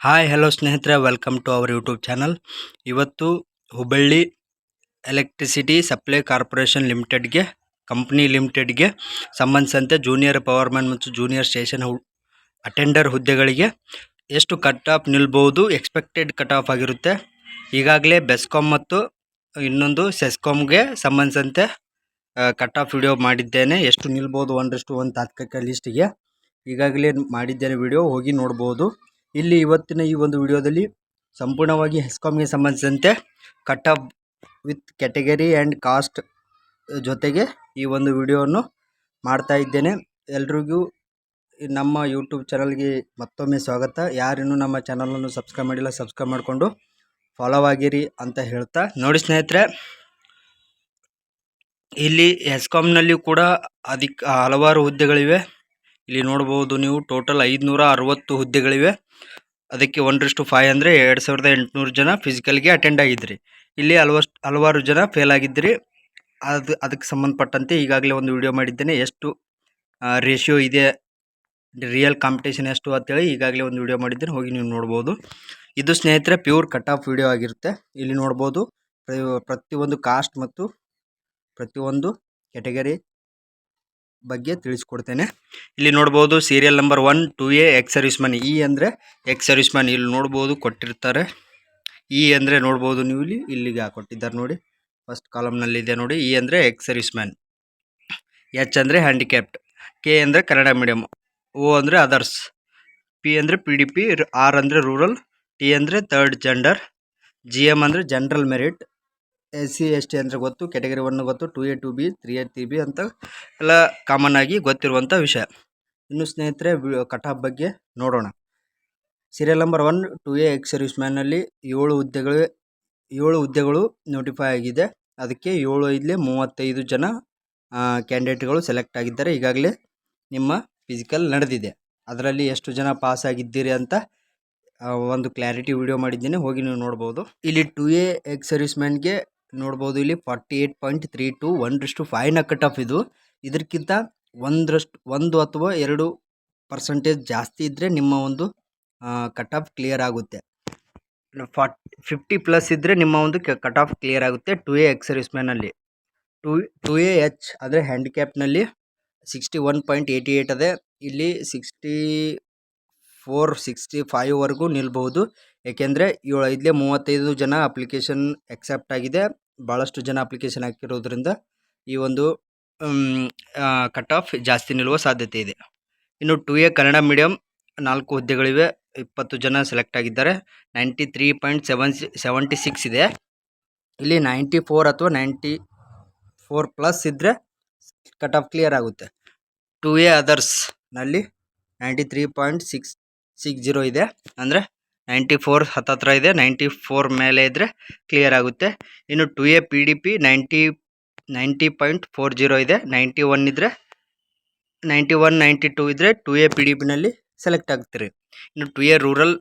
Hi hello ಸ್ನೇಹಿತರೆ welcome to our YouTube channel ಇವತ್ತು Hubballi electricity supply corporation ಲಿಮಿಟೆಡ್ಗೆ company ಲಿಮಿಟೆಡ್ಗೆ ಸಂಬಂಧಿಸಿದಂತೆ ಜೂನಿಯರ್ ಪವರ್ಮ್ಯಾನ್ ಮತ್ತು ಜೂನಿಯರ್ ಸ್ಟೇಷನ್ ಅಟೆಂಡರ್ ಹುದ್ದೆಗಳಿಗೆ ಎಷ್ಟು ಕಟ್ ಆಫ್ ನಿಲ್ಬೋದು ಎಕ್ಸ್ಪೆಕ್ಟೆಡ್ ಕಟ್ ಆಫ್ ಆಗಿರುತ್ತೆ. ಈಗಾಗಲೇ ಬೆಸ್ಕಾಮ್ ಮತ್ತು ಇನ್ನೊಂದು ಸೆಸ್ಕಾಮ್ಗೆ ಸಂಬಂಧಿಸಿದಂತೆ ಕಟ್ ಆಫ್ ವಿಡಿಯೋ ಮಾಡಿದ್ದೇನೆ. ಎಷ್ಟು ನಿಲ್ಬೋದು ಒಂದಷ್ಟು ಒಂದು ತಾತ್ಕಾಲಿಕ ಲಿಸ್ಟಿಗೆ ಈಗಾಗಲೇ ಮಾಡಿದ್ದೇನೆ ವಿಡಿಯೋ ಹೋಗಿ ನೋಡ್ಬೋದು. ಇಲ್ಲಿ ಇವತ್ತಿನ ಈ ಒಂದು ವಿಡಿಯೋದಲ್ಲಿ ಸಂಪೂರ್ಣವಾಗಿ ಹೆಸ್ಕಾಮ್ಗೆ ಸಂಬಂಧಿಸಿದಂತೆ cut off with category and caste ಜೊತೆಗೆ ಈ ಒಂದು ವಿಡಿಯೋವನ್ನು ಮಾಡ್ತಾ ಇದ್ದೇನೆ. ಎಲ್ರಿಗೂ ನಮ್ಮ ಯೂಟ್ಯೂಬ್ ಚಾನಲ್ಗೆ ಮತ್ತೊಮ್ಮೆ ಸ್ವಾಗತ. ಯಾರಿನ್ನೂ ನಮ್ಮ ಚಾನಲನ್ನು ಸಬ್ಸ್ಕ್ರೈಬ್ ಮಾಡಿಲ್ಲ ಸಬ್ಸ್ಕ್ರೈಬ್ ಮಾಡಿಕೊಂಡು ಫಾಲೋ ಆಗಿರಿ ಅಂತ ಹೇಳ್ತಾ. ನೋಡಿ ಸ್ನೇಹಿತರೆ, ಇಲ್ಲಿ ಹೆಸ್ಕಾಮ್ನಲ್ಲಿ ಕೂಡ ಅಧಿಕ ಹಲವಾರು ಹುದ್ದೆಗಳಿವೆ. ಇಲ್ಲಿ ನೋಡ್ಬೋದು ನೀವು ಟೋಟಲ್ ಐದುನೂರ ಅರವತ್ತು ಹುದ್ದೆಗಳಿವೆ. ಅದಕ್ಕೆ ಒಂಡ್ರಿಷ್ಟು ಫೈವ್ ಅಂದರೆ ಎರಡು ಸಾವಿರದ ಎಂಟುನೂರು ಜನ ಫಿಸಿಕಲ್ಗೆ ಅಟೆಂಡ್ ಆಗಿದ್ರಿ. ಇಲ್ಲಿ ಹಲವಷ್ಟು ಹಲವಾರು ಜನ ಫೇಲ್ ಆಗಿದ್ರಿ. ಅದು, ಅದಕ್ಕೆ ಸಂಬಂಧಪಟ್ಟಂತೆ ಈಗಾಗಲೇ ಒಂದು ವಿಡಿಯೋ ಮಾಡಿದ್ದೇನೆ. ಎಷ್ಟು ರೇಷಿಯೋ ಇದೆ ರಿಯಲ್ ಕಾಂಪಿಟೇಷನ್ ಎಷ್ಟು ಅಂತೇಳಿ ಈಗಾಗಲೇ ಒಂದು ವಿಡಿಯೋ ಮಾಡಿದ್ದೇನೆ. ಹೋಗಿ ನೀವು ನೋಡ್ಬೋದು. ಇದು ಸ್ನೇಹಿತರೆ ಪ್ಯೂರ್ ಕಟ್ ಆಫ್ ವಿಡಿಯೋ ಆಗಿರುತ್ತೆ. ಇಲ್ಲಿ ನೋಡ್ಬೋದು ಪ್ರತಿಯೊಂದು ಕಾಸ್ಟ್ ಮತ್ತು ಪ್ರತಿಯೊಂದು ಕೆಟಗರಿ ಬಗ್ಗೆ ತಿಳಿಸ್ಕೊಡ್ತೇನೆ. ಇಲ್ಲಿ ನೋಡ್ಬೋದು serial number one two A ex service man E ಅಂದರೆ ಎಕ್ಸ್ ಸರ್ವಿಸ್ ಮನ್ ಇಲ್ಲಿ ನೋಡ್ಬೋದು ಕೊಟ್ಟಿರ್ತಾರೆ. ಇ ಅಂದರೆ ನೋಡ್ಬೋದು ನೀವು ಇಲ್ಲಿ, ಇಲ್ಲಿಗೆ ಕೊಟ್ಟಿದ್ದಾರೆ ನೋಡಿ. ಫಸ್ಟ್ ಕಾಲಮ್ನಲ್ಲಿದೆ ನೋಡಿ ಇ ಅಂದರೆ ಎಕ್ಸ್ ಸರ್ವಿಸ್ ಮ್ಯಾನ್ ಎಚ್ ಅಂದರೆ ಹ್ಯಾಂಡಿಕ್ಯಾಪ್ಟ್ ಕೆ ಅಂದರೆ ಕನ್ನಡ ಮೀಡಿಯಮ್ ಓ ಅಂದರೆ ಅದರ್ಸ್ ಪಿ ಅಂದರೆ ಪಿ ಡಿ ಪಿ ಆರ್ ಅಂದರೆ ರೂರಲ್ ಟಿ ಅಂದರೆ ಥರ್ಡ್ ಜೆಂಡರ್ ಜಿ ಎಂ ಅಂದರೆ general merit S C S T ಅಂದರೆ ಗೊತ್ತು ಕೆಟಗರಿ ಒನ್ ಗೊತ್ತು two A two B three A three B ಅಂತ ಎಲ್ಲ ಕಾಮನ್ ಆಗಿ ಗೊತ್ತಿರುವಂಥ ವಿಷಯ. ಇನ್ನು ಸ್ನೇಹಿತರೆ ಕಟಾಪ್ ಬಗ್ಗೆ ನೋಡೋಣ. Serial number one two A ex service ಮ್ಯಾನಲ್ಲಿ ಏಳು ಹುದ್ದೆಗಳು ಏಳು ಹುದ್ದೆಗಳು ನೋಟಿಫೈ ಆಗಿದೆ. ಅದಕ್ಕೆ ಏಳು, ಐದಲೇ ಮೂವತ್ತೈದು ಜನ ಕ್ಯಾಂಡಿಡೇಟ್ಗಳು ಸೆಲೆಕ್ಟ್ ಆಗಿದ್ದಾರೆ. ಈಗಾಗಲೇ ನಿಮ್ಮ ಫಿಸಿಕಲ್ ನಡೆದಿದೆ. ಅದರಲ್ಲಿ ಎಷ್ಟು ಜನ ಪಾಸ್ ಆಗಿದ್ದೀರಿ ಅಂತ ಒಂದು ಕ್ಲಾರಿಟಿ ವಿಡಿಯೋ ಮಾಡಿದ್ದೀನಿ. ಹೋಗಿ ನೀವು ನೋಡ್ಬೋದು. ಇಲ್ಲಿ ಟು ಎ ಎಕ್ಸ್ ಸರ್ವಿಸ್ ಮ್ಯಾನ್ಗೆ ನೋಡ್ಬೋದು ಇಲ್ಲಿ forty eight point three two ಒಂದರಷ್ಟು ಫೈವ್ನ ಕಟ್ ಆಫ್ ಇದು. ಇದಕ್ಕಿಂತ ಒಂದರಷ್ಟು, ಒಂದು ಅಥವಾ ಎರಡು ಪರ್ಸೆಂಟೇಜ್ ಜಾಸ್ತಿ ಇದ್ದರೆ ನಿಮ್ಮ ಒಂದು ಕಟ್ ಆಫ್ ಕ್ಲಿಯರ್ ಆಗುತ್ತೆ. ಫಾರ್ಟ್ ಫಿಫ್ಟಿ ಪ್ಲಸ್ ಇದ್ದರೆ ನಿಮ್ಮ ಒಂದು ಕಟ್ ಆಫ್ ಕ್ಲಿಯರ್ ಆಗುತ್ತೆ ಟು ಎ ಎಕ್ಸ್ ಸರ್ವಿಸ್ ಮ್ಯಾನಲ್ಲಿ ಟು ಟು ಎ ಎಚ್ ಅಂದರೆ ಹ್ಯಾಂಡಿಕ್ಯಾಪ್ನಲ್ಲಿ sixty one point eighty eight ಅದೇ. ಇಲ್ಲಿ ಸಿಕ್ಸ್ಟಿ ಫೋರ್ ಸಿಕ್ಸ್ಟಿ ಫೈವ್ವರೆಗೂ ನಿಲ್ಬಹುದು. ಏಕೆಂದರೆ ಏಳು ಐದಲೇ ಮೂವತ್ತೈದು ಜನ ಅಪ್ಲಿಕೇಶನ್ ಎಕ್ಸೆಪ್ಟ್ ಆಗಿದೆ. ಭಾಳಷ್ಟು ಜನ ಅಪ್ಲಿಕೇಶನ್ ಹಾಕಿರೋದ್ರಿಂದ ಈ ಒಂದು ಕಟ್ ಆಫ್ ಜಾಸ್ತಿ ನಿಲ್ಲುವ ಸಾಧ್ಯತೆ ಇದೆ. ಇನ್ನು ಟು ಎ ಕನ್ನಡ ಮೀಡಿಯಂ ನಾಲ್ಕು ಹುದ್ದೆಗಳಿವೆ. ಇಪ್ಪತ್ತು ಜನ ಸೆಲೆಕ್ಟ್ ಆಗಿದ್ದಾರೆ. Ninety three point seven, seventy six ಇದೆ. ಇಲ್ಲಿ ನೈಂಟಿ ಫೋರ್ ಅಥವಾ ನೈಂಟಿ ಫೋರ್ ಪ್ಲಸ್ ಇದ್ದರೆ ಕಟ್ ಆಫ್ ಕ್ಲಿಯರ್ ಆಗುತ್ತೆ. Two A ಅದರ್ಸ್ನಲ್ಲಿ ninety three point six six zero ಇದೆ. ಅಂದರೆ ನೈಂಟಿ ಫೋರ್ ಹತ್ತತ್ರ ಇದೆ. ನೈಂಟಿ ಫೋರ್ ಮೇಲೆ ಇದ್ದರೆ ಕ್ಲಿಯರ್ ಆಗುತ್ತೆ. ಇನ್ನು two A P D P ninety ninety point four zero ಇದೆ. ನೈಂಟಿ ಒನ್ ಇದ್ದರೆ ನೈಂಟಿ ಒನ್ ನೈಂಟಿ ಟೂ ಇದ್ದರೆ ಟು ಎ ಪಿ ಡಿ ಪಿನಲ್ಲಿ ಸೆಲೆಕ್ಟ್ ಆಗ್ತೀರಿ. ಇನ್ನು two A rural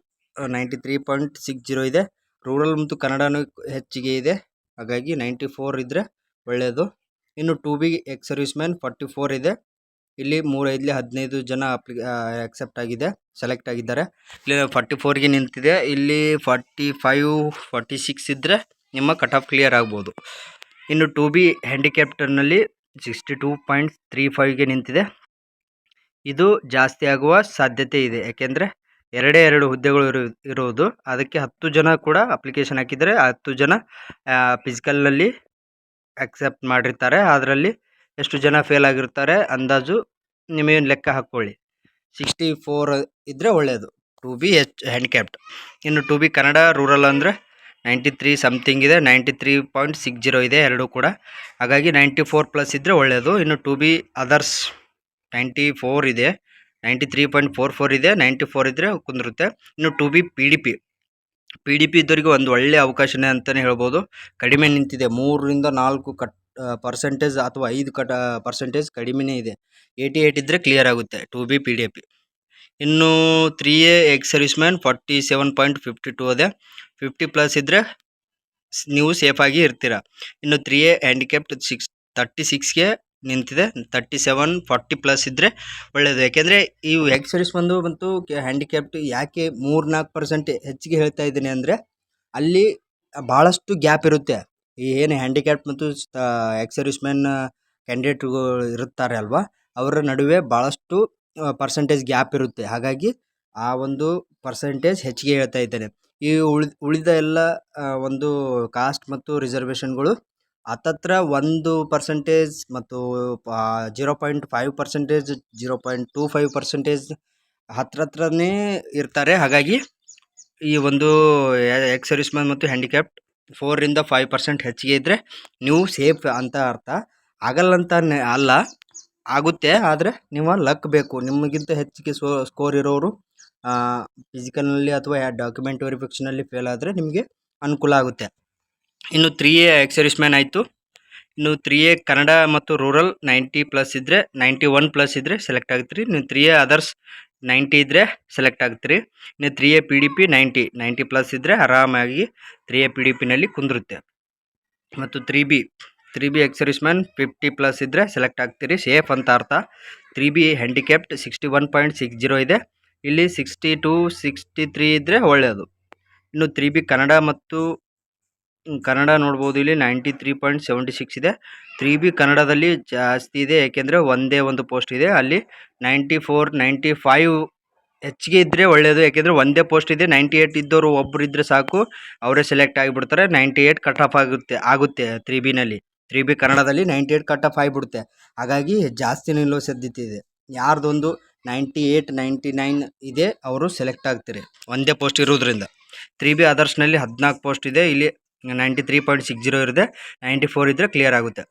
ninety three point six zero ಇದೆ. ರೂರಲ್ ಮತ್ತು ಕನ್ನಡನೂ ಹೆಚ್ಚಿಗೆ ಇದೆ. ಹಾಗಾಗಿ ನೈಂಟಿ ಫೋರ್ ಇದ್ದರೆ ಒಳ್ಳೆಯದು ಇನ್ನು two B ex service man forty four ಇದೆ. ಇಲ್ಲಿ ಮೂರೈದಲಿ ಹದಿನೈದು ಜನ ಅಪ್ಲಿ ಆಕ್ಸೆಪ್ಟ್ ಆಗಿದೆ ಸೆಲೆಕ್ಟ್ ಆಗಿದ್ದಾರೆ. ಇಲ್ಲಿ ಫಾರ್ಟಿ ಫೋರ್ಗೆ ನಿಂತಿದೆ. ಇಲ್ಲಿ ಫಾರ್ಟಿ ಫೈವ್ ಫಾರ್ಟಿ ಸಿಕ್ಸ್ ಇದ್ದರೆ ನಿಮ್ಮ ಕಟ್ ಆಫ್ ಕ್ಲಿಯರ್ ಆಗ್ಬೋದು. ಇನ್ನು ಟು ಬಿ ಹ್ಯಾಂಡಿಕ್ಯಾಪ್ಟರ್ನಲ್ಲಿ ಸಿಕ್ಸ್ಟಿ ಟೂ ಪಾಯಿಂಟ್ ತ್ರೀ ಫೈವ್ಗೆ ನಿಂತಿದೆ. ಇದು ಜಾಸ್ತಿ ಆಗುವ ಸಾಧ್ಯತೆ ಇದೆ. ಯಾಕೆಂದರೆ ಎರಡೇ ಎರಡು ಹುದ್ದೆಗಳು ಇರು, ಇರೋದು. ಅದಕ್ಕೆ ಹತ್ತು ಜನ ಕೂಡ ಅಪ್ಲಿಕೇಶನ್ ಹಾಕಿದರೆ ಹತ್ತು ಜನ ಫಿಸಿಕಲ್ನಲ್ಲಿ ಅಕ್ಸೆಪ್ಟ್ ಮಾಡಿರ್ತಾರೆ. ಅದರಲ್ಲಿ ಎಷ್ಟು ಜನ ಫೇಲ್ ಆಗಿರ್ತಾರೆ, ಅಂದಾಜು ನಿಮಗೆ ಲೆಕ್ಕ ಹಾಕ್ಕೊಳ್ಳಿ. ಸಿಕ್ಸ್ಟಿ ಫೋರ್ ಇದ್ದರೆ ಒಳ್ಳೆಯದು ಟು ಬಿ ಎಚ್ ಹ್ಯಾಂಡಿಕ್ಯಾಪ್ಟ್ ಇನ್ನು ಟು ಬಿ ಕನ್ನಡ ರೂರಲ್ ಅಂದರೆ ನೈಂಟಿ ತ್ರೀ ಸಮಥಿಂಗ್ ಇದೆ ninety three point six zero ಇದೆ, ಎರಡೂ ಕೂಡ. ಹಾಗಾಗಿ ನೈಂಟಿ ಫೋರ್ ಪ್ಲಸ್ ಇದ್ದರೆ ಒಳ್ಳೆಯದು ಇನ್ನು two B others ninety four ಇದೆ ninety three point four four ಇದೆ ನೈಂಟಿ ಫೋರ್ ಇದ್ದರೆ ಕುಂದಿರುತ್ತೆ. ಇನ್ನು two B P D P P D P ಇದ್ದವರಿಗೆ ಒಂದು ಒಳ್ಳೆಯ ಅವಕಾಶನೇ ಅಂತಲೇ ಹೇಳ್ಬೋದು. ಕಡಿಮೆ ನಿಂತಿದೆ. ಮೂರರಿಂದ ನಾಲ್ಕು ಕಟ್ ಪರ್ಸೆಂಟೇಜ್ ಅಥವಾ ಐದು ಕಟ ಪರ್ಸೆಂಟೇಜ್ ಕಡಿಮೆನೇ ಇದೆ. ಏಯ್ಟಿ ಏಯ್ಟ್ ಇದ್ದರೆ ಕ್ಲಿಯರ್ ಆಗುತ್ತೆ two B P D P ಇನ್ನು three A ex service man forty seven point fifty two ಅದೇ ಫಿಫ್ಟಿ ಪ್ಲಸ್ ಇದ್ದರೆ ನೀವು ಸೇಫಾಗಿ ಇರ್ತೀರ. ಇನ್ನು three A handicapped six thirty ಸಿಕ್ಸ್ಗೆ ನಿಂತಿದೆ ತರ್ಟಿ ಸೆವೆನ್ ಫಾರ್ಟಿ ಪ್ಲಸ್ ಇದ್ದರೆ ಒಳ್ಳೆಯದು ಯಾಕೆಂದರೆ ಈ ಎಕ್ಸ್ ಸರ್ವಿಸ್ ಬಂದು ಬಂತು ಹ್ಯಾಂಡಿಕ್ಯಾಪ್ಟ್ ಯಾಕೆ ಮೂರು ನಾಲ್ಕು ಪರ್ಸೆಂಟ್ ಹೆಚ್ಚಿಗೆ ಹೇಳ್ತಾ ಇದ್ದೀನಿ ಅಂದರೆ ಅಲ್ಲಿ ಭಾಳಷ್ಟು ಗ್ಯಾಪ್ ಇರುತ್ತೆ. ಏನು ಹ್ಯಾಂಡಿಕ್ಯಾಪ್ ಮತ್ತು ಎಕ್ಸ್ ಸರ್ವಿಸ್ ಮ್ಯಾನ್ ಕ್ಯಾಂಡಿಡೇಟ್ಗಳು ಇರುತ್ತಾರೆ ಅಲ್ವಾ? ಅವರ ನಡುವೆ ಭಾಳಷ್ಟು ಪರ್ಸೆಂಟೇಜ್ ಗ್ಯಾಪ್ ಇರುತ್ತೆ. ಹಾಗಾಗಿ ಆ ಒಂದು ಪರ್ಸೆಂಟೇಜ್ ಹೆಚ್ಚಿಗೆ ಹೇಳ್ತಾ ಇದ್ದೇನೆ. ಈ ಉಳಿದ ಉಳಿದ ಎಲ್ಲ ಒಂದು ಕಾಸ್ಟ್ ಮತ್ತು ರಿಸರ್ವೇಷನ್ಗಳು ಹತ್ತತ್ರ ಒಂದು ಪರ್ಸೆಂಟೇಜ್ ಮತ್ತು zero point five percentage zero point two five percentage ಹತ್ರ ಹತ್ರನೇ ಇರ್ತಾರೆ. ಹಾಗಾಗಿ ಈ ಒಂದು ಎಕ್ಸ್ ಮತ್ತು ಹ್ಯಾಂಡಿಕ್ಯಾಪ್ಟ್ ಫೋರಿಂದ ಫೈವ್ ಪರ್ಸೆಂಟ್ ಹೆಚ್ಚಿಗೆ ಇದ್ದರೆ ನೀವು ಸೇಫ್ ಅಂತ ಅರ್ಥ. ಆಗಲ್ಲ ಅಂತ ಅಲ್ಲ, ಆಗುತ್ತೆ, ಆದರೆ ನೀವು ಲಕ್ ಬೇಕು. ನಿಮಗಿಂತ ಹೆಚ್ಚಿಗೆ ಸ್ಕೋ ಸ್ಕೋರ್ ಇರೋರು ಫಿಸಿಕಲ್ನಲ್ಲಿ ಅಥವಾ ಡಾಕ್ಯುಮೆಂಟ್ ವೆರಿಫಿಕೇಷನಲ್ಲಿ ಫೇಲ್ ಆದರೆ ನಿಮಗೆ ಅನುಕೂಲ ಆಗುತ್ತೆ. ಇನ್ನು ತ್ರೀ ಎ ಎಕ್ಸರಿಸ್ ಮ್ಯಾನ್ ಆಯಿತು. ಇನ್ನು ತ್ರೀ ಎ ಕನ್ನಡ ಮತ್ತು ರೂರಲ್ ನೈಂಟಿ ಪ್ಲಸ್ ಇದ್ದರೆ ನೈಂಟಿ ಒನ್ ಪ್ಲಸ್ ಇದ್ದರೆ ಸೆಲೆಕ್ಟ್ ಆಗುತ್ತೆ ರೀ ನೀವು ತ್ರೀ ಎ ಅದರ್ಸ್ ನೈಂಟಿ ಇದ್ದರೆ ಸೆಲೆಕ್ಟ್ ಆಗ್ತೀರಿ. ಇನ್ನು three A P D P ninety ninety plus ಇದ್ದರೆ ಆರಾಮಾಗಿ ತ್ರೀ ಎ ಪಿ ಡಿ ಪಿನಲ್ಲಿ ಕುಂದಿರುತ್ತೆ. ಮತ್ತು three B three B ex man fifty plus ಇದ್ದರೆ ಸೆಲೆಕ್ಟ್ ಆಗ್ತೀರಿ. ಸೇಫ್ ಅಂತ ಅರ್ಥ. Three B handicapped sixty one point six zero ಇದೆ. ಇಲ್ಲಿ ಸಿಕ್ಸ್ಟಿ ಟು ಸಿಕ್ಸ್ಟಿ ತ್ರೀ ಇದ್ದರೆ ಒಳ್ಳೆಯದು ಇನ್ನು ತ್ರೀ ಬಿ ಕನ್ನಡ ಮತ್ತು ಕನ್ನಡ ನೋಡ್ಬೋದು ಇಲ್ಲಿ ninety three point seventy six ಇದೆ. ತ್ರೀ ಬಿ ಕನ್ನಡದಲ್ಲಿ ಜಾಸ್ತಿ ಇದೆ, ಏಕೆಂದರೆ ಒಂದೇ ಒಂದು ಪೋಸ್ಟ್ ಇದೆ. ಅಲ್ಲಿ ನೈಂಟಿ ಫೋರ್, ನೈಂಟಿ ಫೈವ್ ಹೆಚ್ಚಿಗೆ ಇದ್ದರೆ ಒಳ್ಳೆಯದು ಯಾಕೆಂದರೆ ಒಂದೇ ಪೋಸ್ಟ್ ಇದೆ. ನೈಂಟಿ ಏಯ್ಟ್ ಇದ್ದವರು ಒಬ್ಬರು ಇದ್ದರೆ ಸಾಕು, ಅವರೇ ಸೆಲೆಕ್ಟ್ ಆಗಿಬಿಡ್ತಾರೆ. ನೈಂಟಿ ಏಯ್ಟ್ ಕಟ್ ಆಫ್ ಆಗುತ್ತೆ ಆಗುತ್ತೆ ತ್ರೀ ಬಿನಲ್ಲಿ ತ್ರೀ ಬಿ ಕನ್ನಡದಲ್ಲಿ ನೈಂಟಿ ಏಯ್ಟ್ ಕಟ್ ಆಫ್ ಆಗಿಬಿಡುತ್ತೆ. ಹಾಗಾಗಿ ಜಾಸ್ತಿ ನಿಲ್ಲೋ ಸದ್ಯತೆ ಇದೆ. ಯಾರ್ದೊಂದು ನೈಂಟಿ ಏಯ್ಟ್ ನೈಂಟಿ ನೈನ್ ಇದೆ, ಅವರು ಸೆಲೆಕ್ಟ್ ಆಗ್ತಾರೆ. ಒಂದೇ ಪೋಸ್ಟ್ ಇರೋದ್ರಿಂದ. ತ್ರೀ ಬಿ ಅದರ್ಸ್ನಲ್ಲಿ ಹದಿನಾಲ್ಕು ಪೋಸ್ಟ್ ಇದೆ. ಇಲ್ಲಿ ninety three point six zero ಇರುತ್ತೆ. ನೈಂಟಿ ಫೋರ್ ಇದ್ದರೆ ಕ್ಲಿಯರ್ ಆಗುತ್ತೆ.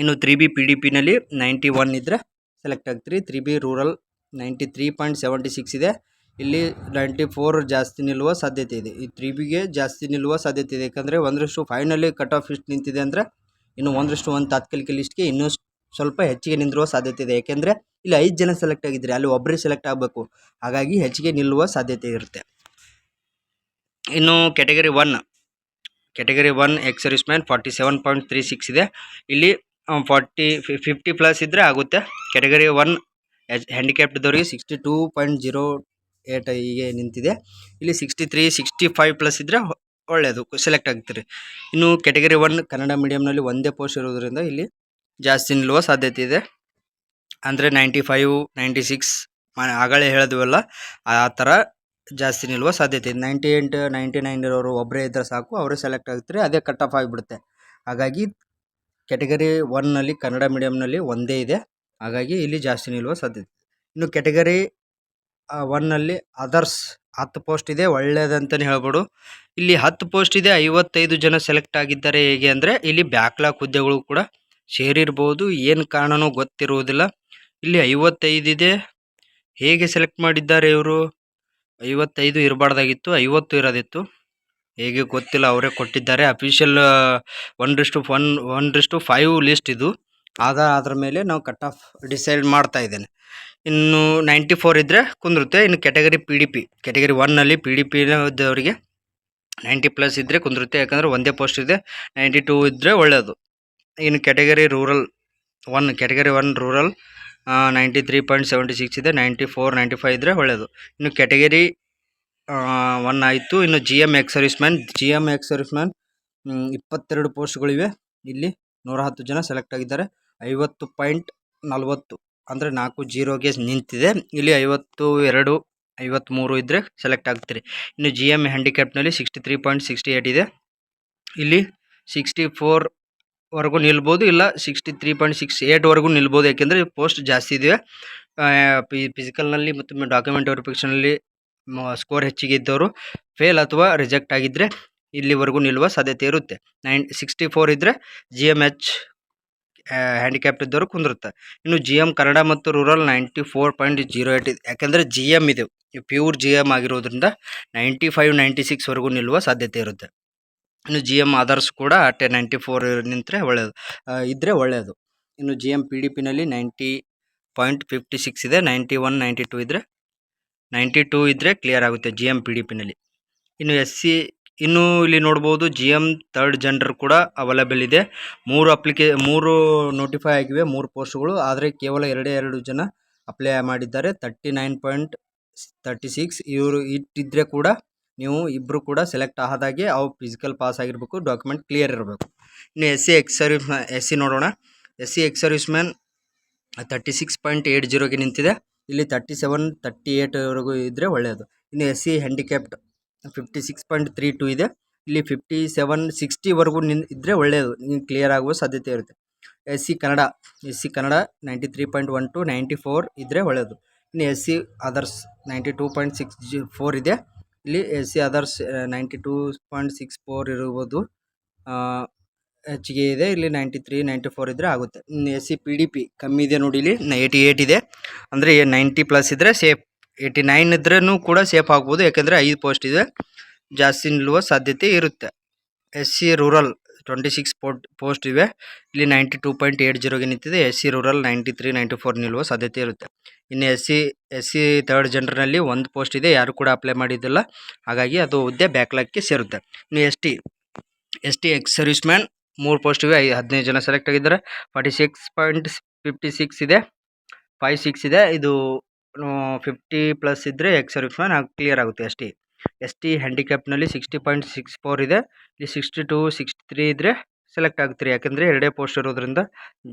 ಇನ್ನು ತ್ರೀ ಬಿ ಪಿ ಡಿ ಪಿನಲ್ಲಿ ನೈಂಟಿ ಒನ್ ಇದ್ದರೆ select ಆಗ್ತೀರಿ. Three B rural ninety three point seventy six ಇದೆ. ಇಲ್ಲಿ ನೈಂಟಿ ಫೋರ್ ಜಾಸ್ತಿ ನಿಲ್ಲುವ ಸಾಧ್ಯತೆ ಇದೆ. ಈ ತ್ರೀ ಬಿಗೆ ಜಾಸ್ತಿ ನಿಲ್ಲುವ ಸಾಧ್ಯತೆ ಇದೆ. ಯಾಕಂದರೆ ಒಂದರಷ್ಟು ಫೈನಲಿ ಕಟ್ ಆಫ್ ಇಷ್ಟು ನಿಂತಿದೆ ಅಂದರೆ ಇನ್ನು ಒಂದರಷ್ಟು ಒಂದು ತಾತ್ಕಾಲಿಕ ಲಿಸ್ಟ್ಗೆ ಇನ್ನೂ ಸ್ವಲ್ಪ ಹೆಚ್ಚಿಗೆ ನಿಂದಿರುವ ಸಾಧ್ಯತೆ ಇದೆ. ಯಾಕೆಂದರೆ ಇಲ್ಲಿ ಐದು ಜನ ಸೆಲೆಕ್ಟ್ ಆಗಿದ್ದರೆ. ಅಲ್ಲಿ ಒಬ್ಬರೇ ಸೆಲೆಕ್ಟ್ ಆಗಬೇಕು. ಹಾಗಾಗಿ ಹೆಚ್ಚಿಗೆ ನಿಲ್ಲುವ ಸಾಧ್ಯತೆ ಇರುತ್ತೆ. ಇನ್ನು category one category one ex service man forty seven point three six ಇದೆ. ಇಲ್ಲಿ ಫಾರ್ಟಿ ಫಿಫ್ಟಿ ಪ್ಲಸ್ ಇದ್ದರೆ ಆಗುತ್ತೆ. Category one ಹ್ಯಾಂಡಿಕ್ಯಾಪ್ಟ್ದವ್ರಿಗೆ sixty two point zero eight ಹೀಗೆ ನಿಂತಿದೆ. ಇಲ್ಲಿ sixty three sixty five plus ಇದ್ದರೆ ಒಳ್ಳೆಯದು ಸೆಲೆಕ್ಟ್ ಆಗ್ತೀರಿ. ಇನ್ನು ಕ್ಯಾಟಗರಿ ಒನ್ ಕನ್ನಡ ಮೀಡಿಯಮ್ನಲ್ಲಿ ಒಂದೇ ಪೋಸ್ಟ್ ಇರೋದ್ರಿಂದ ಇಲ್ಲಿ ಜಾಸ್ತಿ ನಿಲ್ಲುವ ಸಾಧ್ಯತೆ ಇದೆ. ಅಂದರೆ ನೈಂಟಿ ಫೈವ್ ನೈಂಟಿ ಸಿಕ್ಸ್ ಆಗಲೇ ಹೇಳಿದ್ವಲ್ಲ, ಆ ಥರ ಜಾಸ್ತಿ ನಿಲ್ಲುವ ಸಾಧ್ಯತೆ ಇದೆ. ನೈಂಟಿ ಏಯ್ಟ್ ನೈಂಟಿ ನೈನ್ ಇರೋರು ಒಬ್ಬರೇ ಇದ್ದರೆ ಸಾಕು, ಅವರೇ ಸೆಲೆಕ್ಟ್ ಆಗ್ತಾರೆ ಅದೇ ಕಟ್ ಆಫ್ ಆಗಿಬಿಡುತ್ತೆ. ಹಾಗಾಗಿ ಕೆಟಗರಿ ಒನ್ನಲ್ಲಿ ಕನ್ನಡ ಮೀಡಿಯಮ್ನಲ್ಲಿ ಒಂದೇ ಇದೆ. ಹಾಗಾಗಿ ಇಲ್ಲಿ ಜಾಸ್ತಿ ನಿಲ್ಲುವ ಸಾಧ್ಯತೆ ಇನ್ನು ಕೆಟಗರಿ ಒನ್ನಲ್ಲಿ ಅದರ್ಸ್ ಹತ್ತು ಪೋಸ್ಟ್ ಇದೆ ಒಳ್ಳೆಯದಂತಲೇ ಹೇಳ್ಬೋದು. ಇಲ್ಲಿ ಹತ್ತು ಪೋಸ್ಟ್ ಇದೆ, ಐವತ್ತೈದು ಜನ ಸೆಲೆಕ್ಟ್ ಆಗಿದ್ದಾರೆ ಹೇಗೆ ಅಂದರೆ, ಇಲ್ಲಿ ಬ್ಯಾಕ್ಲಾಗ್ ಹುದ್ದೆಗಳು ಕೂಡ ಸೇರಿರ್ಬೋದು. ಏನು ಕಾರಣನೋ ಗೊತ್ತಿರುವುದಿಲ್ಲ. ಇಲ್ಲಿ ಐವತ್ತೈದು ಇದೆ. ಹೇಗೆ ಸೆಲೆಕ್ಟ್ ಮಾಡಿದ್ದಾರೆ ಇವರು? ಐವತ್ತೈದು ಇರಬಾರ್ದಾಗಿತ್ತು, ಐವತ್ತು ಇರೋದಿತ್ತು. ಹೇಗೆ ಗೊತ್ತಿಲ್ಲ, ಅವರೇ ಕೊಟ್ಟಿದ್ದಾರೆ. Official one list one one list five list ಇದು. ಆದ ಅದ್ರ ಮೇಲೆ ನಾವು ಕಟ್ ಆಫ್ ಡಿಸೈಡ್ ಮಾಡ್ತಾ ಇದ್ದೇನೆ. ಇನ್ನು ನೈಂಟಿ ಫೋರ್ ಇದ್ದರೆ ಕುಂದಿರುತ್ತೆ. ಇನ್ನು category P D P category ಒನ್ನಲ್ಲಿ ಪಿ ಡಿ ಪಿದವರಿಗೆ ನೈಂಟಿ ಪ್ಲಸ್ ಇದ್ದರೆ ಕುಂದಿರುತ್ತೆ. ಯಾಕಂದರೆ ಒಂದೇ ಪೋಸ್ಟ್ ಇದೆ ನೈಂಟಿ ಟೂ ಇದ್ದರೆ ಒಳ್ಳೆಯದು ಇನ್ನು category rural one category one rural ninety three point seventy six ಇದೆ ನೈಂಟಿ ಫೋರ್ ನೈಂಟಿ ಫೈವ್ ಇದ್ದರೆ ಒಳ್ಳೆಯದು ಇನ್ನು ಕೆಟಗರಿ ಒನ್ ಆಯಿತು. ಇನ್ನು G M ex service man G M ex service man ಇಪ್ಪತ್ತೆರಡು ಪೋಸ್ಟ್ಗಳಿವೆ ಇಲ್ಲಿ ನೂರ ಹತ್ತು ಜನ ಸೆಲೆಕ್ಟ್ ಆಗಿದ್ದಾರೆ. ಐವತ್ತು ಪಾಯಿಂಟ್ ನಲವತ್ತು ಅಂದರೆ ನಾಲ್ಕು ಜೀರೋಗೆ ನಿಂತಿದೆ. ಇಲ್ಲಿ ಐವತ್ತು ಎರಡು ಐವತ್ತ್ಮೂರು ಇದ್ದರೆ ಸೆಲೆಕ್ಟ್ ಆಗ್ತೀರಿ. ಇನ್ನು G M ಹ್ಯಾಂಡಿಕ್ಯಾಪ್ನಲ್ಲಿ sixty three point sixty eight ಇದೆ. ಇಲ್ಲಿ ಸಿಕ್ಸ್ಟಿ ಫೋರ್ ವರೆಗೂ ನಿಲ್ಬೋದು. ಇಲ್ಲ ಸಿಕ್ಸ್ಟಿ ತ್ರೀ ಪಾಯಿಂಟ್ ಸಿಕ್ಸ್ ಏಯ್ಟ್ವರೆಗೂ ನಿಲ್ಬೋದು. ಯಾಕೆಂದರೆ ಪೋಸ್ಟ್ ಜಾಸ್ತಿ ಇದೆ ಪಿ ಫಿಸಿಕಲ್ನಲ್ಲಿ ಮತ್ತು ಡಾಕ್ಯುಮೆಂಟ್ ವೆರಿಫಿಕೇಷನಲ್ಲಿ ಸ್ಕೋರ್ ಹೆಚ್ಚಿಗೆ ಇದ್ದವರು ಫೇಲ್ ಅಥವಾ ರಿಜೆಕ್ಟ್ ಆಗಿದ್ದರೆ ಇಲ್ಲಿವರೆಗೂ ನಿಲ್ಲುವ ಸಾಧ್ಯತೆ ಇರುತ್ತೆ. ನೈನ್, ಸಿಕ್ಸ್ಟಿ ಫೋರ್ ಇದ್ದರೆ ಜಿ ಎಂ ಎಚ್ ಹ್ಯಾಂಡಿಕ್ಯಾಪ್ಟ್ ಇದ್ದವರು ಕುಂದಿರುತ್ತೆ. ಇನ್ನು ಜಿ ಎಂ ಕನ್ನಡ ಮತ್ತು rural ninety four point zero eight ಇದೆ, ಯಾಕೆಂದರೆ ಜಿ ಎಂ ಇದೆ ಪ್ಯೂರ್ ಜಿ ಎಂ ಆಗಿರೋದ್ರಿಂದ ನೈಂಟಿ ಫೈವ್, ನೈಂಟಿ ಸಿಕ್ಸ್ವರೆಗೂ ನಿಲ್ಲುವ ಸಾಧ್ಯತೆ ಇರುತ್ತೆ. ಇನ್ನು ಜಿ ಎಂ ಆಧಾರ್ಸ್ ಕೂಡ ಅಟ್ಟೆ ನೈಂಟಿ ಫೋರ್ ನಿಂತರೆ ಒಳ್ಳೆಯದು ಇದ್ದರೆ ಒಳ್ಳೆಯದು ಇನ್ನು ಜಿ ಎಂ ಪಿ ಡಿ ಪಿನಲ್ಲಿ ನೈಂಟಿ ಪಾಯಿಂಟ್ ಫಿಫ್ಟಿ ಸಿಕ್ಸ್ ಇದೆ, ನೈಂಟಿ ಒನ್, ನೈಂಟಿ ಟೂ ಇದ್ದರೆ ನೈಂಟಿ ಟೂ ಇದ್ದರೆ ಕ್ಲಿಯರ್ ಆಗುತ್ತೆ ಜಿ ಎಂ ಪಿ ಡಿ ಪಿನಲ್ಲಿ ಇನ್ನು ಎಸ್ ಸಿ ಇನ್ನು ಇಲ್ಲಿ ನೋಡ್ಬೋದು ಜಿ ಎಂ ತರ್ಡ್ ಜನ್ರ್ ಕೂಡ ಅವೈಲೇಬಲ್ ಇದೆ. ಮೂರು ಅಪ್ಲಿಕೇ ಮೂರು ನೋಟಿಫೈ ಆಗಿವೆ, ಮೂರು ಪೋಸ್ಟ್ಗಳು ಆದರೆ ಕೇವಲ ಎರಡೇ ಎರಡು ಜನ ಅಪ್ಲೈ ಮಾಡಿದ್ದಾರೆ. Thirty nine point thirty six ಇವರು ಇಟ್ಟಿದ್ದರೆ ಕೂಡ ನೀವು ಇಬ್ಬರು ಕೂಡ ಸೆಲೆಕ್ಟ್ ಆದಾಗೆ ಅವು ಫಿಸಿಕಲ್ ಪಾಸ್ ಆಗಿರಬೇಕು ಡಾಕ್ಯುಮೆಂಟ್ ಕ್ಲಿಯರ್ ಇರಬೇಕು. ಇನ್ನು S C ex service S C ನೋಡೋಣ. S C ex service man thirty six point eight ಜೀರೋಗೆ ನಿಂತಿದೆ. ಇಲ್ಲಿ ತರ್ಟಿ ಸೆವೆನ್ ತರ್ಟಿ ಏಯ್ಟ್ವರೆಗೂ ಇದ್ದರೆ ಒಳ್ಳೆಯದು ಇನ್ನು S C handicapped fifty six point three two ಇದೆ. ಇಲ್ಲಿ ಫಿಫ್ಟಿ ಸೆವೆನ್ ಸಿಕ್ಸ್ಟಿವರೆಗೂ ನಿನ್ ಇದ್ದರೆ ಒಳ್ಳೆಯದು ನೀವು ಕ್ಲಿಯರ್ ಆಗುವ ಸಾಧ್ಯತೆ ಇರುತ್ತೆ. S C Kannada S C Kannada ninety three point one two ninety four ಇದ್ದರೆ ಒಳ್ಳೆಯದು ಇನ್ನು S C others ninety two point six G four ಇದೆ. ಇಲ್ಲಿ S C others ninety two point six four ಇರ್ಬೋದು. ಹೆಚ್ಚಿಗೆ ಇದೆ. ಇಲ್ಲಿ ನೈಂಟಿ ತ್ರೀ ನೈಂಟಿ ಫೋರ್ ಇದ್ದರೆ ಆಗುತ್ತೆ. S C P D P ಕಮ್ಮಿ ಇದೆ ನೋಡಿ ಇಲ್ಲಿ. ಏಯ್ಟಿ ಏಯ್ಟ್ ಇದೆ. ಅಂದರೆ ನೈಂಟಿ ಪ್ಲಸ್ ಇದ್ದರೆ ಸೇಫ್ ಏಯ್ಟಿ ನೈನ್ ಇದ್ರೂ ಕೂಡ ಸೇಫ್ ಆಗ್ಬೋದು. ಯಾಕೆಂದರೆ ಐದು ಪೋಸ್ಟ್ ಇದೆ. ಜಾಸ್ತಿ ನಿಲ್ಲುವ ಸಾಧ್ಯತೆ ಇರುತ್ತೆ. S C rural twenty six pot post ಇವೆ. ಇಲ್ಲಿ ನೈಂಟಿ ಟೂ ಪಾಯಿಂಟ್ ಏಯ್ಟ್ ಜೀರೋಗೆ ನಿಂತಿದೆ. S C rural ninety three ninety four ನಿಲ್ಲುವ ಸಾಧ್ಯತೆ ಇರುತ್ತೆ. ಇನ್ನು S C S C third ಜನರಲ್ಲಿ ಒಂದು ಪೋಸ್ಟ್ ಇದೆ. ಯಾರು ಕೂಡ ಅಪ್ಲೈ ಮಾಡಿದ್ದಿಲ್ಲ. ಹಾಗಾಗಿ ಅದು ಹುದ್ದೆ ಬ್ಯಾಕ್ಲಾಗ್ಗೆ ಸೇರುತ್ತೆ. ಇನ್ನು S T S T ex service man ಮೂರು ಪೋಸ್ಟ್ ಇವೆ ಐ ಹದಿನೈದು ಜನ ಸೆಲೆಕ್ಟ್ ಆಗಿದ್ದಾರೆ. Forty six point fifty six ಇದೆ. ಫೈವ್ ಸಿಕ್ಸ್ ಇದೆ. ಇದು ಫಿಫ್ಟಿ ಪ್ಲಸ್ ಇದ್ದರೆ ಎಕ್ಸ್ ಸರ್ವಿಸ್ ಕ್ಲಿಯರ್ ಆಗುತ್ತೆ ಎಸ್ ಟಿ. ಎಸ್ ಟಿ ಹ್ಯಾಂಡಿಕ್ಯಾಪ್ನಲ್ಲಿ ಸಿಕ್ಸ್ಟಿ ಪಾಯಿಂಟ್ ಸಿಕ್ಸ್ ಫೋರ್ ಇದೆ. ಇಲ್ಲಿ ಸಿಕ್ಸ್ಟಿ ಟು ಸಿಕ್ಸ್ಟಿ ತ್ರೀ ಇದ್ದರೆ ಸೆಲೆಕ್ಟ್ ಆಗ್ತೀರಿ ಯಾಕೆಂದರೆ ಎರಡೇ ಪೋಸ್ಟ್ ಇರೋದ್ರಿಂದ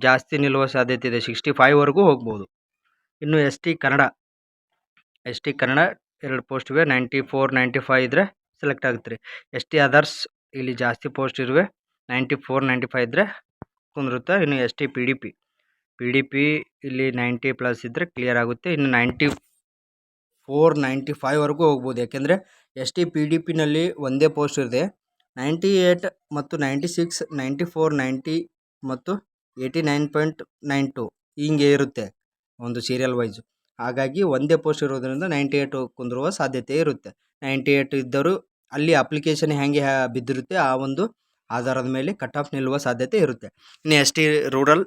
ಜಾಸ್ತಿ ನಿಲ್ಲುವ ಸಾಧ್ಯತೆ ಇದೆ. ಸಿಕ್ಸ್ಟಿ ಫೈವ್ವರೆಗೂ ಹೋಗ್ಬೋದು. ಇನ್ನು S T Kannada. S T Kannada ಎರಡು ಪೋಸ್ಟ್ ಇವೆ ನೈಂಟಿ ಫೋರ್ ನೈಂಟಿ ಫೈವ್ ಇದ್ದರೆ ಸೆಲೆಕ್ಟ್ ಆಗ್ತೀರಿ ಎಸ್ ಟಿ ಅದರ್ಸ್ ಇಲ್ಲಿ ಜಾಸ್ತಿ ಪೋಸ್ಟ್ ಇರುವೆ. ನೈಂಟಿ ಫೋರ್, ನೈಂಟಿ ಫೈವ್ ಇದ್ದರೆ ಕುಂದಿರುತ್ತೆ. ಇನ್ನು S T P D P. P D P ಇಲ್ಲಿ ನೈಂಟಿ ಪ್ಲಸ್ ಇದ್ದರೆ ಕ್ಲಿಯರ್ ಆಗುತ್ತೆ. ಇನ್ನು ನೈಂಟಿ ಫೋರ್, ನೈಂಟಿ ಫೈವ್ವರೆಗೂ ಹೋಗ್ಬೋದು. ಯಾಕೆಂದರೆ ಎಸ್ ಟಿ ಪಿ ಡಿ ಪಿನಲ್ಲಿ ಒಂದೇ ಪೋಸ್ಟ್ ಇದೆ. ನೈಂಟಿ ಏಯ್ಟ್ ಮತ್ತು ninety six, ninety four, ninety ಮತ್ತು eighty nine point nine two ಹಿಂಗೆ ಇರುತ್ತೆ ಒಂದು ಸೀರಿಯಲ್ ವೈಸು ಹಾಗಾಗಿ ಒಂದೇ ಪೋಸ್ಟ್ ಇರೋದರಿಂದ ನೈಂಟಿ ಏಯ್ಟ್ ಕುಂದಿರುವ ಸಾಧ್ಯತೆ ಇರುತ್ತೆ. ನೈಂಟಿ ಏಯ್ಟ್ ಇದ್ದರೂ ಅಲ್ಲಿ ಅಪ್ಲಿಕೇಶನ್ ಹೇಗೆ ಬಿದ್ದಿರುತ್ತೆ ಆ ಒಂದು ಆಧಾರದ ಮೇಲೆ ಕಟ್ ಆಫ್ ನಿಲ್ಲುವ ಸಾಧ್ಯತೆ ಇರುತ್ತೆ. ಇನ್ನು ಎಸ್ ಟಿ ರೂರಲ್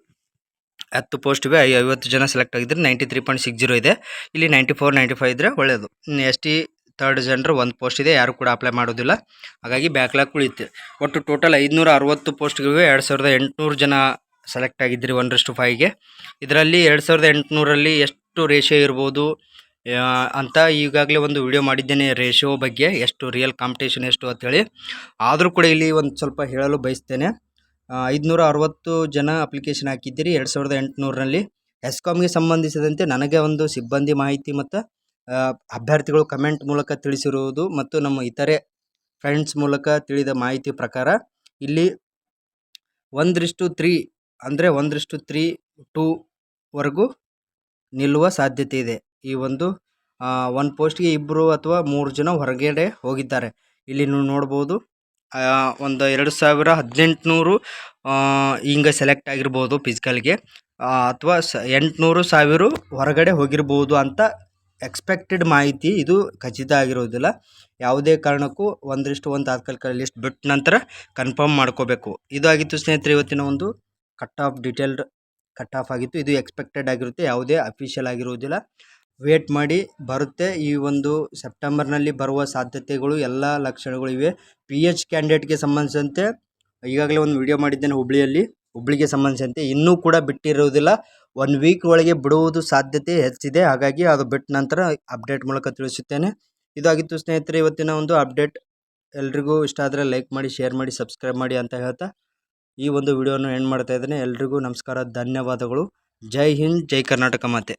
ಹತ್ತು ಪೋಸ್ಟ್ ಇವೆ ಐವತ್ತು ಜನ ಸೆಲೆಕ್ಟ್ ಆಗಿದ್ದರೆ ninety three point six zero ಇದೆ. ಇಲ್ಲಿ ನೈಂಟಿ ಫೋರ್ ನೈಂಟಿ ಫೈವ್ ಇದ್ದರೆ ಒಳ್ಳೆಯದು ಇನ್ನು ಎಸ್ ಟಿ ತರ್ಡ್ ಜೆಂಡರ್ ಒಂದು ಪೋಸ್ಟ್ ಇದೆ, ಯಾರು ಕೂಡ ಅಪ್ಲೈ ಮಾಡೋದಿಲ್ಲ. ಹಾಗಾಗಿ ಬ್ಯಾಕ್ಲಾಗ್ ಉಳಿಯುತ್ತೆ. ಒಟ್ಟು ಟೋಟಲ್ ಐದುನೂರ ಅರವತ್ತು ಪೋಸ್ಟ್ಗಳಿವೆ ಎರಡು ಸಾವಿರದ ಎಂಟುನೂರು ಜನ ಸೆಲೆಕ್ಟ್ ಆಗಿದ್ದಿರಿ ಒನ್ ರಷ್ಟು ಫೈವ್ಗೆ ಇದರಲ್ಲಿ ಎರಡು ಸಾವಿರದ ಎಂಟುನೂರಲ್ಲಿ ಎಷ್ಟು ರೇಷಿಯೋ ಇರ್ಬೋದು? ಅಂತ ಈಗಾಗಲೇ ಒಂದು ವಿಡಿಯೋ ಮಾಡಿದ್ದೇನೆ ರೇಷಿಯೋ ಬಗ್ಗೆ, ಎಷ್ಟು ರಿಯಲ್ ಕಾಂಪಿಟೇಷನ್ ಎಷ್ಟು ಅಂತೇಳಿ. ಆದರೂ ಕೂಡ ಇಲ್ಲಿ ಒಂದು ಸ್ವಲ್ಪ ಹೇಳಲು ಬಯಸ್ತೇನೆ. ಐದುನೂರ ಅರವತ್ತು ಜನ ಅಪ್ಲಿಕೇಶನ್ ಹಾಕಿದ್ದೀರಿ, ಎರಡು ಸಾವಿರದ ಎಂಟುನೂರರಲ್ಲಿ. ಎಸ್ಕಾಮ್ಗೆ ಸಂಬಂಧಿಸಿದಂತೆ ನನಗೆ ಒಂದು ಸಿಬ್ಬಂದಿ ಮಾಹಿತಿ ಮತ್ತು ಅಭ್ಯರ್ಥಿಗಳು ಕಮೆಂಟ್ ಮೂಲಕ ತಿಳಿಸಿರುವುದು ಮತ್ತು ನಮ್ಮ ಇತರೆ ಫ್ರೆಂಡ್ಸ್ ಮೂಲಕ ತಿಳಿದ ಮಾಹಿತಿ ಪ್ರಕಾರ ಇಲ್ಲಿ ಒಂದರಿಷ್ಟು ತ್ರೀ ಅಂದರೆ ಒಂದರಿಷ್ಟು ತ್ರೀ ಟೂವರೆಗೂ ನಿಲ್ಲುವ ಸಾಧ್ಯತೆ ಇದೆ. ಈ ಒಂದು ಒಂದು ಪೋಸ್ಟ್ಗೆ ಇಬ್ಬರು ಅಥವಾ ಮೂರು ಜನ ಹೊರಗಡೆ ಹೋಗಿದ್ದಾರೆ. ಇಲ್ಲಿ ನೀವು ನೋಡ್ಬೋದು ಒಂದು ಎರಡು ಸಾವಿರ ಹದಿನೆಂಟುನೂರು ಹಿಂಗೆ ಸೆಲೆಕ್ಟ್ ಆಗಿರ್ಬೋದು ಫಿಸಿಕಲ್ಗೆ ಅಥವಾ ಸ, ಎಂಟುನೂರು ಸಾವಿರ ಹೊರಗಡೆ ಹೋಗಿರ್ಬೋದು ಅಂತ ಎಕ್ಸ್ಪೆಕ್ಟೆಡ್ ಮಾಹಿತಿ ಇದು ಖಚಿತ ಆಗಿರೋದಿಲ್ಲ. ಯಾವುದೇ ಕಾರಣಕ್ಕೂ ಒಂದಿಷ್ಟು ಒಂದು ತಾತ್ಕಾಲಿಕ ಲಿಸ್ಟ್ ಬಿಟ್ಟ ನಂತರ ಕನ್ಫರ್ಮ್ ಮಾಡ್ಕೋಬೇಕು. ಇದಾಗಿತ್ತು ಸ್ನೇಹಿತರೆ, ಇವತ್ತಿನ ಒಂದು cut off detailed cut off ಆಗಿತ್ತು. ಇದು ಎಕ್ಸ್ಪೆಕ್ಟೆಡ್ ಆಗಿರುತ್ತೆ, ಯಾವುದೇ ಅಫಿಷಿಯಲ್ ಆಗಿರುವುದಿಲ್ಲ ವೇಟ್ ಮಾಡಿ ಬರುತ್ತೆ. ಈ ಒಂದು ಸೆಪ್ಟೆಂಬರ್ನಲ್ಲಿ ಬರುವ ಸಾಧ್ಯತೆಗಳು, ಎಲ್ಲ ಲಕ್ಷಣಗಳು ಇವೆ. ಪಿ ಎಚ್ ಕ್ಯಾಂಡಿಡೇಟ್ಗೆ ಸಂಬಂಧಿಸಿದಂತೆ, ಈಗಾಗಲೇ ಒಂದು ವಿಡಿಯೋ ಮಾಡಿದ್ದೇನೆ ಹುಬ್ಳಿಯಲ್ಲಿ. ಹುಬ್ಳಿಗೆ ಸಂಬಂಧಿಸಿದಂತೆ ಇನ್ನೂ ಕೂಡ ಬಿಟ್ಟಿರುವುದಿಲ್ಲ ಒನ್ ವೀಕ್ ಒಳಗೆ ಬಿಡುವುದು ಸಾಧ್ಯತೆ ಹೆಚ್ಚಿದೆ. ಹಾಗಾಗಿ ಅದು ಬಿಟ್ಟ ನಂತರ ಅಪ್ಡೇಟ್ ಮೂಲಕ ತಿಳಿಸುತ್ತೇನೆ. ಇದಾಗಿತ್ತು ಸ್ನೇಹಿತರೆ, ಇವತ್ತಿನ ಒಂದು ಅಪ್ಡೇಟ್ ಎಲ್ರಿಗೂ ಇಷ್ಟ ಆದರೆ ಲೈಕ್ ಮಾಡಿ ಶೇರ್ ಮಾಡಿ ಸಬ್ಸ್ಕ್ರೈಬ್ ಮಾಡಿ ಅಂತ ಹೇಳ್ತಾ ಈ ಒಂದು ವಿಡಿಯೋನ ಎಂಡ್ ಮಾಡ್ತಾ ಇದ್ದೇನೆ. ಎಲ್ರಿಗೂ ನಮಸ್ಕಾರ, ಧನ್ಯವಾದಗಳು. ಜೈ ಹಿಂದ್, ಜೈ ಕರ್ನಾಟಕ ಮಾತೆ.